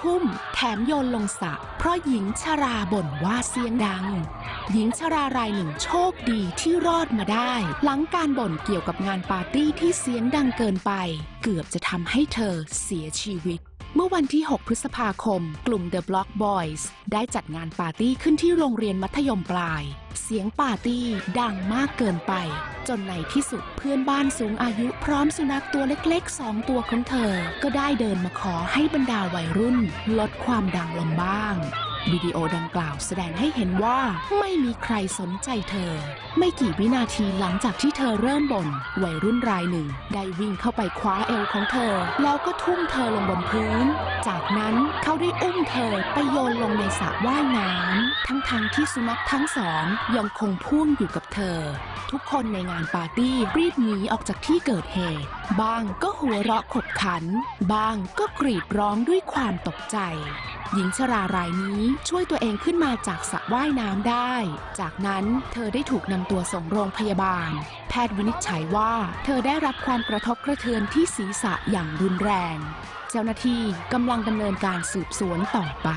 ทุ่ม แถมโยนลงสระเพราะหญิงชราบ่นว่าเสียงดัง หญิงชรารายหนึ่งโชคดีที่รอดมาได้ หลังการบ่นเกี่ยวกับงานปาร์ตี้ที่เสียงดังเกินไป เกือบจะทำให้เธอเสียชีวิต เมื่อวันที่ 6 พฤษภาคม กลุ่ม The Block Boys ได้จัดงานปาร์ตี้ขึ้นที่โรงเรียนมัธยมปลาย เสียงปาร์ตี้ดังมากเกินไป จนในที่สุดเพื่อนบ้านสูงอายุพร้อมสุนัขตัวเล็กๆ สองตัวของเธอ ก็ได้เดินมาขอให้บรรดาวัยรุ่น ลดความดังลงบ้าง วิดีโอดังกล่าวแสดงให้เห็นว่าไม่มีใครสนใจเธอ ไม่กี่วินาทีหลังจากที่เธอเริ่มบน่นวัยรุ่นรายหนึ่ง ได้วิ่งเข้าไปคว้าเอวของเธอ แล้วก็ทุ่มเธอลงบนพื้น จากนั้นเขาได้อุ้มเธอไปโยนลงในสระว่ายน้ำทั้งๆทที่สุนัขทั้งสองยังคงพ่วงอยู่กับเธอ ทุกคนในงานปาร์ตี้รีบหนีออกจากที่เกิดเหตุ บ้างก็หัวเราะขบขัน บ้างก็กรีดร้องด้วยความตกใจ หญิงชรารายนี้ช่วยตัวเองขึ้นมาจากสระว่ายน้ำได้ จากนั้นเธอได้ถูกนำตัวส่งโรงพยาบาล แพทย์วินิจฉัยว่า เธอได้รับความกระทบกระเทือนที่ศีรษะอย่างรุนแรง เจ้าหน้าที่กำลังดำเนินการสืบสวนต่อไป